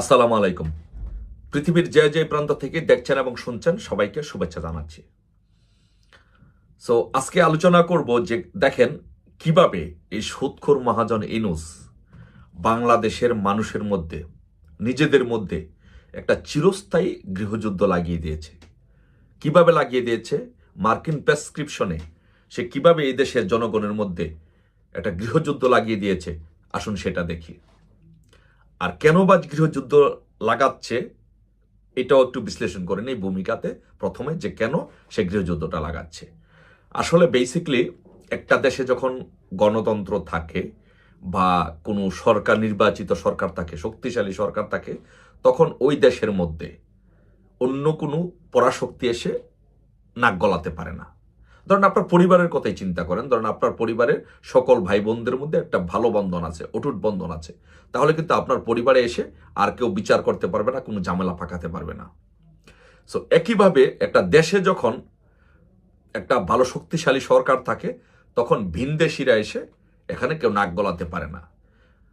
আসসালামু আলাইকুম। পৃথিবীর যে যে প্রান্ত থেকে দেখছেন এবং শুনছেন সবাইকে শুভেচ্ছা জানাচ্ছি। সো আজকে আলোচনা করব যে দেখেন, কীভাবে এই সুৎখোর মহাজন ইনুস বাংলাদেশের মানুষের মধ্যে, নিজেদের মধ্যে একটা চিরস্থায়ী গৃহযুদ্ধ লাগিয়ে দিয়েছে। কীভাবে লাগিয়ে দিয়েছে? মার্কিন প্রেসক্রিপশনে সে কীভাবে এই দেশের জনগণের মধ্যে একটা গৃহযুদ্ধ লাগিয়ে দিয়েছে? আসুন সেটা দেখি। আর কেন বা গৃহযুদ্ধ লাগাচ্ছে, এটাও একটু বিশ্লেষণ করে নেই ভূমিকাতে। প্রথমে যে কেন সে গৃহযুদ্ধটা লাগাচ্ছে। আসলে বেসিকলি একটা দেশে যখন গণতন্ত্র থাকে বা কোনো সরকার, নির্বাচিত সরকার থাকে, শক্তিশালী সরকার থাকে, তখন ওই দেশের মধ্যে অন্য কোনো পরাশক্তি এসে নাক গলাতে পারে না। ধরেন আপনার পরিবারের কথাই চিন্তা করেন, ধরেন আপনার পরিবারের সকল ভাই বোনদের মধ্যে একটা ভালো বন্ধন আছে, অটুট বন্ধন আছে। তাহলে কিন্তু আপনার পরিবারে এসে আর কেউ বিচার করতে পারবে না, কোনো ঝামেলা পাকাতে পারবে না। সো একইভাবে একটা দেশে যখন একটা ভালো শক্তিশালী সরকার থাকে, তখন ভিনদেশিরা এসে এখানে কেউ নাক গলাতে পারে না।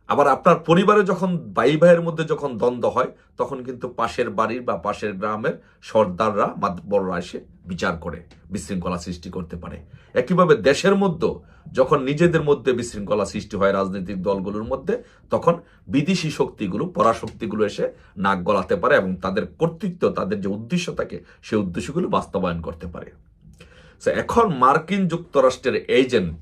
আবার আপনার পরিবারে যখন ভাই ভাইয়ের মধ্যে যখন দ্বন্দ্ব হয়, তখন কিন্তু পাশের বাড়ির বা পাশের গ্রামের সর্দাররা মাতবররা এসে বিচার করে, বিশৃঙ্খলা সৃষ্টি করতে পারে। একইভাবে দেশের মধ্যে যখন নিজেদের মধ্যে বিশৃঙ্খলা সৃষ্টি হয় রাজনৈতিক দলগুলোর মধ্যে, তখন বিদেশি শক্তিগুলো, পরাশক্তিগুলো এসে নাক গলাতে পারে এবং তাদের কর্তৃত্ব, তাদের যে উদ্দেশ্য থাকে সেই উদ্দেশ্যগুলো বাস্তবায়ন করতে পারে। এখন মার্কিন যুক্তরাষ্ট্রের এজেন্ট,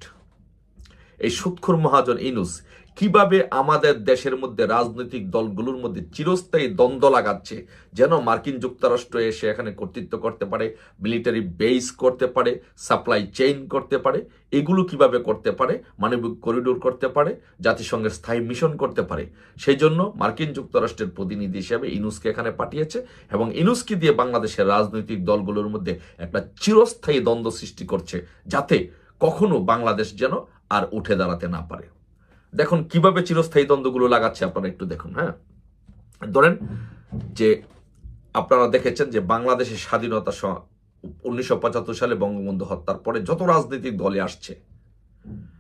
এই সুৎখুর মহাজন ইনুস কীভাবে আমাদের দেশের মধ্যে রাজনৈতিক দলগুলোর মধ্যে চিরস্থায়ী দ্বন্দ্ব লাগাচ্ছে, যেন মার্কিন যুক্তরাষ্ট্র এসে এখানে কর্তৃত্ব করতে পারে মিলিটারি বেস করতে পারে সাপ্লাই চেইন করতে পারে, এগুলো কীভাবে করতে পারে, মানবিক করিডোর করতে পারে, জাতিসংঘের স্থায়ী মিশন করতে পারে, সেই জন্য মার্কিন যুক্তরাষ্ট্রের প্রতিনিধি হিসেবে ইনুসকে এখানে পাঠিয়েছে এবং ইনুসকে দিয়ে বাংলাদেশের রাজনৈতিক দলগুলোর মধ্যে একটা চিরস্থায়ী দ্বন্দ্ব সৃষ্টি করছে, যাতে কখনো বাংলাদেশ যেন আর উঠে দাঁড়াতে না পারে। দেখুন, কীভাবে চিরস্থায়ী দ্বন্দ্বগুলো লাগাচ্ছে আপনারা একটু দেখুন হ্যাঁ? ধরেন যে আপনারা দেখেছেন যে বাংলাদেশের স্বাধীনতা উনিশশো পঁচাত্তর সালে বঙ্গবন্ধু হত্যার পরে যত রাজনৈতিক দলে আসছে,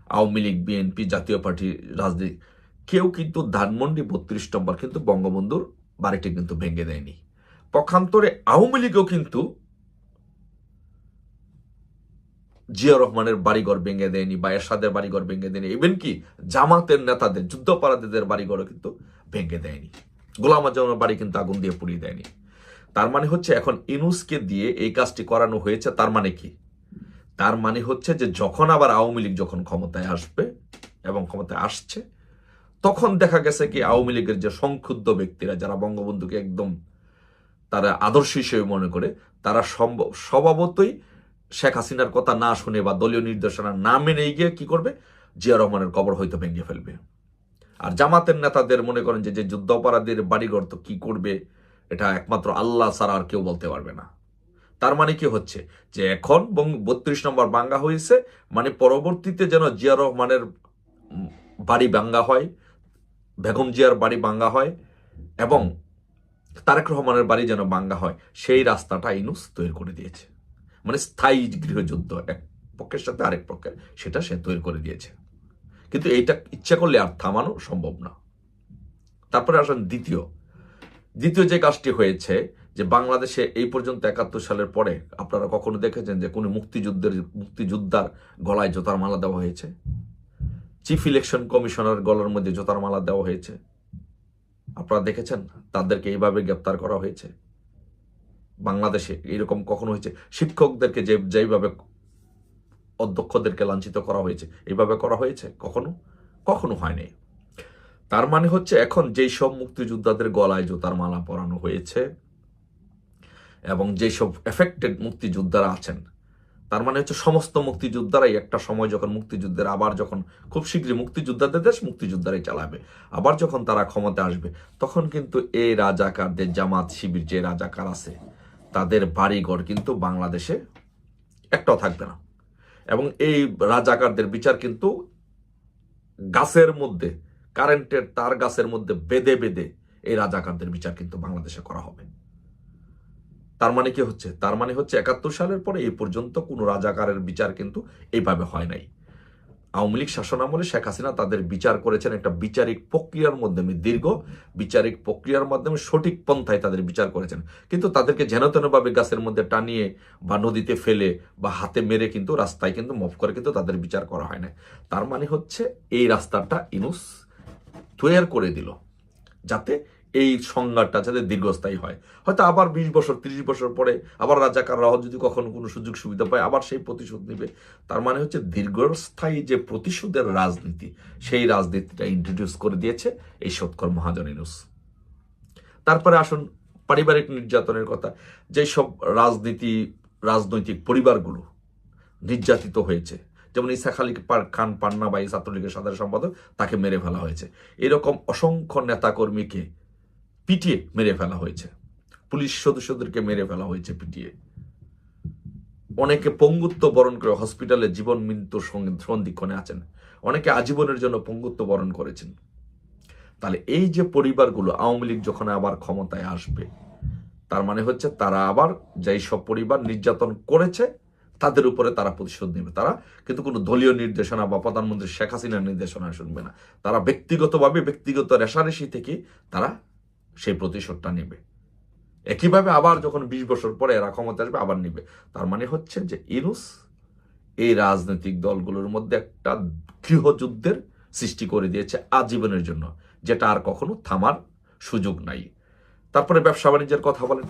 Awami League, BNP, Jatiya party, রাজনীতি, কেউ কিন্তু ধানমন্ডি বত্রিশ নম্বর কিন্তু বঙ্গবন্ধুর বাড়িটি কিন্তু ভেঙে দেয়নি। পক্ষান্তরে আওয়ামী লীগও কিন্তু জিয়া রহমানের বাড়িঘর ভেঙে দেয়নি বা এরশাদের বাড়িঘর ভেঙে দেয়নি। ইভেন কি জামাতের নেতাদের, যুদ্ধপরাধীদের বাড়িঘরও কিন্তু ভেঙে দেয়নি। গোলাম আজমের বাড়ি কিন্তু আগুন দিয়ে পুড়িয়ে দেয়নি। তার মানে হচ্ছে এখন ইনুসকে দিয়ে এই কাজটি করানো হয়েছে, তার মানে কি? তার মানে হচ্ছে যে যখন আবার আওয়ামী লীগ যখন ক্ষমতায় আসবে এবং ক্ষমতায় আসছে, তখন দেখা গেছে কি আওয়ামী লীগের যে সংক্ষুব্ধ ব্যক্তিরা, যারা বঙ্গবন্ধুকে একদম তারা আদর্শ হিসেবে মনে করে, তারা সম্ভব স্বভাবতই শেখ হাসিনার কথা না শুনে বা দলীয় নির্দেশনা না মেনে গিয়ে কি করবে? জিয়া রহমানের কবর হয়তো ভেঙে ফেলবে। আর জামাতের নেতাদের মনে করেন যে যে যুদ্ধ অপরাধীর বাড়িঘর তো কি করবে? এটা একমাত্র আল্লাহ ছাড়া আর কেউ বলতে পারবে না। তার মানে কি হচ্ছে? যে এখন বত্রিশ নম্বর বাঙ্গা হয়েছে মানে পরবর্তীতে যেন জিয়া রহমানের বাড়ি বাঙ্গা হয়, বেগম জিয়ার বাড়ি বাঙ্গা হয়, এবং তারেক রহমানের বাড়ি যেন বাঙ্গা হয়, সেই রাস্তাটা ইনুস তৈরি করে দিয়েছে। মানে স্থায়ী গৃহযুদ্ধ, এক পক্ষের সাথে আরেক পক্ষের, সেটা সে তৈরি করে দিয়েছে। কিন্তু এইটা ইচ্ছা করলে আর থামানো সম্ভব না। তারপরে আসেন দ্বিতীয়। দ্বিতীয় যে কাজটি হয়েছে, যে বাংলাদেশে এই পর্যন্ত একাত্তর সালের পরে আপনারা কখনো দেখেছেন যে কোনো মুক্তিযুদ্ধের, মুক্তিযোদ্ধার গলায় জোতার মালা দেওয়া হয়েছে? চিফ ইলেকশন কমিশনার গলার মধ্যে জোতার মালা দেওয়া হয়েছে। আপনারা দেখেছেন? তাদেরকে এইভাবে গ্রেপ্তার করা হয়েছে। বাংলাদেশে এরকম কখনো হয়েছে? শিক্ষকদেরকে যে, যেইভাবে অধ্যক্ষদেরকে লাঞ্ছিত করা হয়েছে এইভাবে করা হয়েছে? কখনো? কখনো হয়নি। তার মানে হচ্ছে এখন যেই সব মুক্তিযোদ্ধাদের গলায় জোতার মালা পরানো হয়েছে এবং যেই সব এফেক্টেড মুক্তিযোদ্ধারা আছেন, তার মানে হচ্ছে সমস্ত মুক্তিযোদ্ধারাই একটা সময় যখন মুক্তিযুদ্ধের, আবার যখন খুব শীঘ্রই মুক্তিযোদ্ধাদের দেশ মুক্তিযোদ্ধারাই চালাবে, আবার যখন তারা ক্ষমতা আসবে, তখন কিন্তু এই রাজাকারদের জামাত শিবির যে রাজাকার আছে তাদের বাড়িঘর কিন্তু বাংলাদেশে একটাও থাকবে না। এবং এই রাজাকারদের বিচার কিন্তু গাছের মধ্যে, কারেন্টের তার গাছের মধ্যে বেঁধে বেঁধে এই রাজাকারদের বিচার কিন্তু বাংলাদেশে করা হবে। তার মানে কি হচ্ছে? তার মানে হচ্ছে একাত্তর সালের পরে এই পর্যন্ত কোনো রাজাকারের বিচার কিন্তু এইভাবে হয় নাই। আওয়ামী লীগ শাসনামলে শেখ হাসিনা তাদের বিচার করেছেন একটা বিচারিক প্রক্রিয়ার মাধ্যমে, দীর্ঘ বিচারিক প্রক্রিয়ার মাধ্যমে সঠিক পন্থায় তাদের বিচার করেছেন। কিন্তু তাদেরকে যেন তেনভাবে গাছের মধ্যে টানিয়ে বা নদীতে ফেলে বা হাতে মেরে কিন্তু রাস্তায় কিন্তু মফ করে কিন্তু তাদের বিচার করা হয় না তার মানে হচ্ছে এই রাস্তাটা ইনুস তৈরি করে দিল, যাতে এই সংজ্ঞাটা যাতে দীর্ঘস্থায়ী হয়। হয়তো আবার বিশ বছর, তিরিশ বছর পরে আবার রাজাকাররাও যদি কখনো কোনো সুযোগ সুবিধা পায়, আবার সেই প্রতিশোধ নেবে। তার মানে হচ্ছে দীর্ঘস্থায়ী যে প্রতিশোধের রাজনীতি, সেই রাজনীতিটা ইন্ট্রোডিউস করে দিয়েছে এই সৎকর মহাজন ইনুস তারপরে আসুন পারিবারিক নির্যাতনের কথা। যেসব রাজনীতি, রাজনৈতিক পরিবারগুলো নির্যাতিত হয়েছে, যেমন ইসাক পার- খান পান্না বা এই ছাত্রলীগের সাধারণ সম্পাদক, তাকে মেরে ফেলা হয়েছে। এরকম অসংখ্য নেতাকর্মীকে পিটিয়ে মেরে ফেলা হয়েছে। পুলিশ সদস্যদেরকে মেরে ফেলা হয়েছে পিটিয়ে অনেকে পঙ্গুত্ব বরণ করে হসপিটালে জীবন মৃত্যুর সন্ধিক্ষণে আছেন। অনেকে আজীবনের জন্য পঙ্গুত্ব বরণ করেছেন। তাহলে এই যে পরিবারগুলো আওয়ামী লীগ যখন আবার ক্ষমতায় আসবে, তার মানে হচ্ছে তারা আবার যেই সব পরিবার নির্যাতন করেছে, তাদের উপরে তারা প্রতিশোধ নেবে। তারা কিন্তু কোনো দলীয় নির্দেশনা বা প্রধানমন্ত্রী শেখ হাসিনার নির্দেশনা শুনবে না। তারা ব্যক্তিগতভাবে, ব্যক্তিগত রেশারেশি থেকে তারা সেই প্রতিশোধটা নেবে। একইভাবে আবার যখন বিশ বছর পরে এরা ক্ষমতা আসবে, আবার নেবে। তার মানে হচ্ছে যে ইনুস এই রাজনৈতিক দলগুলোর মধ্যে একটা গৃহযুদ্ধের সৃষ্টি করে দিয়েছে আজীবনের জন্য, যেটা আর কখনো থামার সুযোগ নাই। তারপরে ব্যবসা বাণিজ্যের কথা বলেন।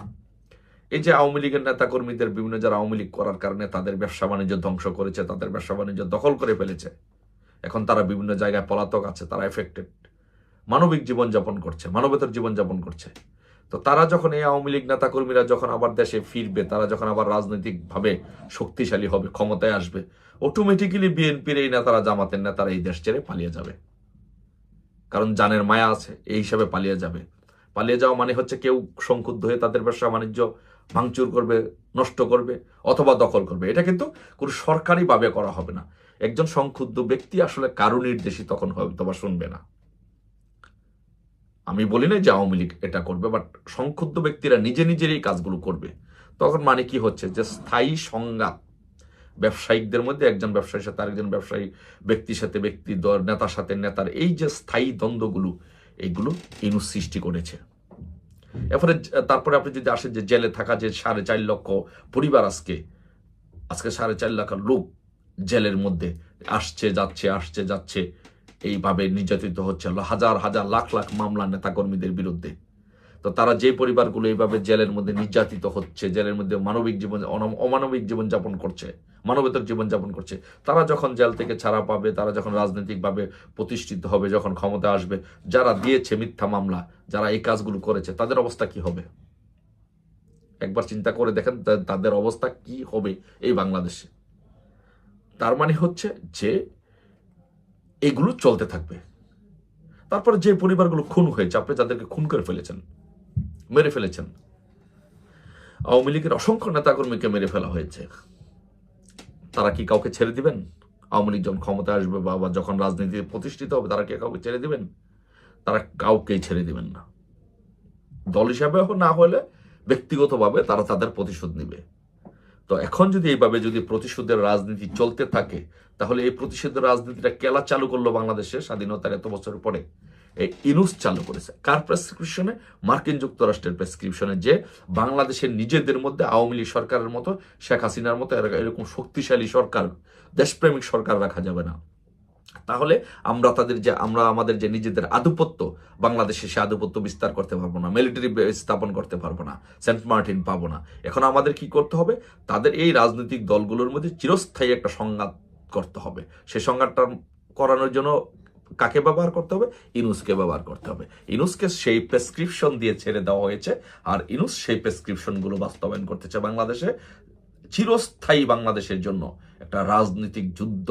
এই যে আওয়ামী লীগের নেতাকর্মীদের বিভিন্ন যারা আওয়ামী লীগ করার কারণে তাদের ব্যবসা বাণিজ্য ধ্বংস করেছে, তাদের ব্যবসা বাণিজ্য দখল করে ফেলেছে, এখন তারা বিভিন্ন জায়গায় পলাতক আছে, তারা এফেক্টেড মানবিক জীবনযাপন করছে, মানবতার জীবনযাপন করছে। তো তারা যখন এই আওয়ামী লীগ নেতাকর্মীরা যখন আবার দেশে ফিরবে, তারা যখন আবার রাজনৈতিকভাবে শক্তিশালী হবে, ক্ষমতায় আসবে অটোমেটিক্যালি বিএনপির এই নেতারা, জামাতের নেতারা এই দেশ ছেড়ে পালিয়ে যাবে। কারণ জানের মায়া আছে, এই হিসাবে পালিয়ে যাবে। পালিয়ে যাওয়া মানে হচ্ছে কেউ সংক্ষুব্ধ হয়ে তাদের ব্যবসা বাণিজ্য ভাঙচুর করবে, নষ্ট করবে, অথবা দখল করবে। এটা কিন্তু কোনো সরকারিভাবে করা হবে না। একজন সংক্ষুব্ধ ব্যক্তি আসলে কারও নির্দেশই তখন হয়তো বা শুনবে না। আমি বলি না যে আওয়ামী লীগ এটা করবে বাট সংক্ষুব্ধ ব্যক্তিরা নিজে নিজের এই কাজগুলো করবে। তখন মানে কি হচ্ছে? যে স্থায়ী সংঘাত। ব্যবসায়িকদের মধ্যে একজন ব্যবসায়ীর সাথে আরেকজন ব্যবসায়ী ব্যক্তির সাথে ব্যক্তি নেতার সাথে নেতার এই যে স্থায়ী দ্বন্দ্বগুলো এইগুলো ইনুস সৃষ্টি করেছে। এরপরে তারপরে আপনি যদি আসেন যে জেলে থাকা যে সাড়ে চার লক্ষ পরিবার আজকে আজকে সাড়ে চার লাখ লোক জেলের মধ্যে আসছে, যাচ্ছে আসছে, যাচ্ছে এইভাবে নির্যাতিত হচ্ছে হাজার হাজার, লাখ লাখ মামলা নেতাকর্মীদের বিরুদ্ধে। তো তারা যে পরিবারগুলো এইভাবে জেলের মধ্যে নির্যাতিত হচ্ছে, জেলের মধ্যে মানবিক জীবন অমানবিক জীবনযাপন করছে, মানবতার জীবনযাপন করছে, তারা যখন জেল থেকে ছাড়া পাবে, তারা যখন রাজনৈতিকভাবে প্রতিষ্ঠিত হবে, যখন ক্ষমতা আসবে, যারা দিয়েছে মিথ্যা মামলা, যারা এই কাজগুলো করেছে, তাদের অবস্থা কি হবে? একবার চিন্তা করে দেখেন তাদের অবস্থা কি হবে এই বাংলাদেশে। তার মানে হচ্ছে যে এগুলো চলতে থাকবে। তারপরে যে পরিবারগুলো খুন হয়েছে, আপনি যাদেরকে খুন করে ফেলেছেন, মেরে ফেলেছেন। আওয়ামী লীগের অসংখ্য নেতাকর্মীকে মেরে ফেলা হয়েছে। তারা কি কাউকে ছেড়ে দিবেন? আওয়ামী লীগ যখন ক্ষমতা আসবে বা যখন রাজনীতি প্রতিষ্ঠিত হবে, তারা কি কাউকে ছেড়ে দিবেন? তারা কাউকেই ছেড়ে দিবেন না। দল হিসাবে না হলে, ব্যক্তিগতভাবে তারা তাদের প্রতিশোধ নেবে। তো এখন যদি এইভাবে যদি প্রতিশোধের রাজনীতি চলতে থাকে, তাহলে এই প্রতিশোধের রাজনীতিটা কেলা চালু করল বাংলাদেশে স্বাধীনতার এত বছর পরে? এই ইনুস চালু করেছে। কার প্রেসক্রিপশনে মার্কিন যুক্তরাষ্ট্রের প্রেসক্রিপশনে যে বাংলাদেশের নিজেদের মধ্যে আওয়ামী লীগ সরকারের মতো, শেখ হাসিনার মতো এরকম শক্তিশালী সরকার, দেশপ্রেমিক সরকার রাখা যাবে না। তাহলে আমরা তাদের যে, আমরা আমাদের যে নিজেদের আধিপত্য, বাংলাদেশে সে আধিপত্য বিস্তার করতে পারব না মিলিটারি স্থাপন করতে পারব না সেন্ট মার্টিন পাবো না। এখন আমাদের কি করতে হবে? তাদের এই রাজনৈতিক দলগুলোর মধ্যে চিরস্থায়ী একটা সংঘাত করতে হবে। সেই সংঘাতটা করানোর জন্য কাকে ব্যবহার করতে হবে? ইনুসকে ব্যবহার করতে হবে। ইনুসকে সেই প্রেসক্রিপশন দিয়ে ছেড়ে দেওয়া হয়েছে, আর ইনুস সেই প্রেসক্রিপশনগুলো বাস্তবায়ন করতেছে বাংলাদেশে। চিরস্থায়ী বাংলাদেশের জন্য একটা রাজনৈতিক যুদ্ধ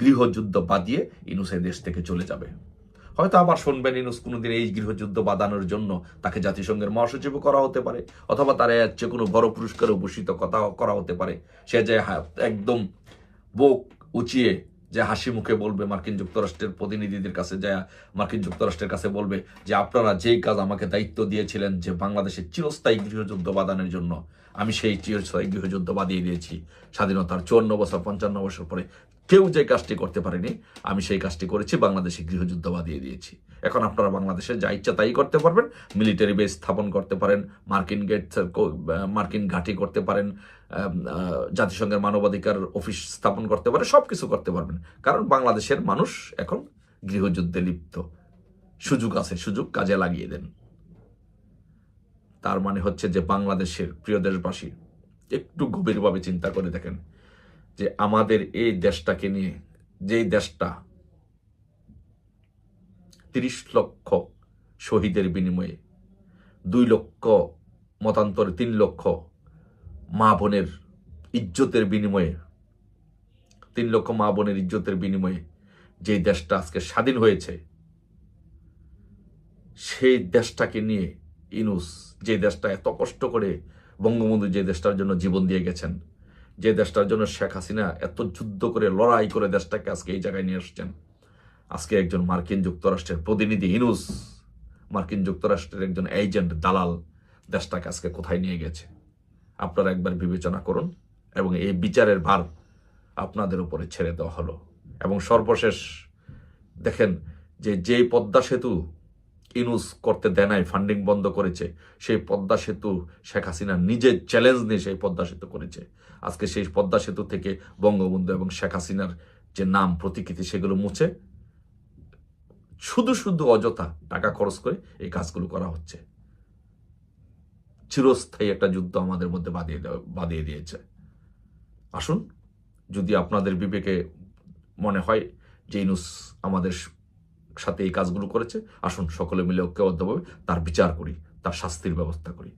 গৃহযুদ্ধ বাদিয়ে ইনুস এই দেশ থেকে চলে যাবে। হয়তো আবার শুনবেন ইনুস কোনোদিন এই গৃহযুদ্ধ বাদানোর জন্য তাকে জাতিসংঘের মহাসচিব করা হতে পারে, অথবা তারা চেয়ে কোনো বড় পুরস্কারে ভূষিত কথা করা হতে পারে। সে যে একদম বুক উঁচিয়ে যে হাসি মুখে বলবে মার্কিন যুক্তরাষ্ট্রের প্রতিনিধিদের কাছে যায় মার্কিন যুক্তরাষ্ট্রের কাছে বলবে যে, আপনারা যেই কাজ আমাকে দায়িত্ব দিয়েছিলেন যে বাংলাদেশের চিরস্থায়ী গৃহযুদ্ধ বাদানের জন্য, আমি সেই চিরস্থায়ী গৃহযুদ্ধ বাদিয়ে দিয়েছি। স্বাধীনতার চুয়ান্ন বছর, পঞ্চান্ন বছর পরে কেউ যে কাজটি করতে পারেনি, আমি সেই কাজটি করেছি, বাংলাদেশে গৃহযুদ্ধ বাদিয়ে দিয়েছি। এখন আপনারা বাংলাদেশে যা ইচ্ছা তাই করতে পারবেন মিলিটারি বেস স্থাপন করতে পারেন, মার্কিন গেট মার্কিন ঘাঁটি করতে পারেন জাতিসংঘের মানবাধিকার অফিস স্থাপন করতে পারে সব কিছু করতে পারবেন। কারণ বাংলাদেশের মানুষ এখন গৃহযুদ্ধে লিপ্ত। সুযোগ আছে, সুযোগ কাজে লাগিয়ে দেন। তার মানে হচ্ছে যে বাংলাদেশের প্রিয় দেশবাসী, একটু গভীরভাবে চিন্তা করে দেখেন। যে আমাদের এই দেশটাকে নিয়ে, যেই দেশটা তিরিশ লক্ষ শহীদের বিনিময়ে দুই লক্ষ মতান্তরে তিন লক্ষ মা বোনের ইজ্জতের বিনিময়ে, তিন লক্ষ মা বোনের ইজ্জতের বিনিময়ে যে দেশটা আজকে স্বাধীন হয়েছে, সেই দেশটাকে নিয়ে ইনুস যে দেশটা এত কষ্ট করে বঙ্গবন্ধু যে দেশটার জন্য জীবন দিয়ে গেছেন যে দেশটার জন্য শেখ হাসিনা এত যুদ্ধ করে লড়াই করে দেশটাকে আজকে এই জায়গায় নিয়ে আসছেন আজকে একজন মার্কিন যুক্তরাষ্ট্রের প্রতিনিধি ইনুস, মার্কিন যুক্তরাষ্ট্রের একজন এজেন্ট দালাল দেশটাকে আজকে কোথায় নিয়ে গেছে? আপনারা একবার বিবেচনা করুন এবং এই বিচারের ভার আপনাদের উপরে ছেড়ে দেওয়া হলো। এবং সর্বশেষ দেখেন যে যেই পদ্মা সেতু ইনুস করতে দেয় নাই ফান্ডিং বন্ধ করেছে, সেই পদ্মা সেতু শেখ হাসিনা নিজে চ্যালেঞ্জ নিয়ে সেই পদ্মা সেতু করেছে। আজকে সেই পদ্মা সেতু থেকে বঙ্গবন্ধু এবং শেখ হাসিনার যে নাম, প্রতিকৃতি, সেগুলো মুছে শুধু শুধু অযথা টাকা খরচ করে এই কাজগুলো করা হচ্ছে। চিরস্থায়ী একটা যুদ্ধ আমাদের মধ্যে বাঁধিয়ে বাঁধিয়ে দিয়েছে। আসুন, যদি আপনাদের বিবেকে মনে হয় যে ইনুস আমাদের সাথে এই কাজগুলো করেছে, আসুন সকলে মিলে ঐক্যবদ্ধভাবে তার বিচার করি, তার শাস্তির ব্যবস্থা করি।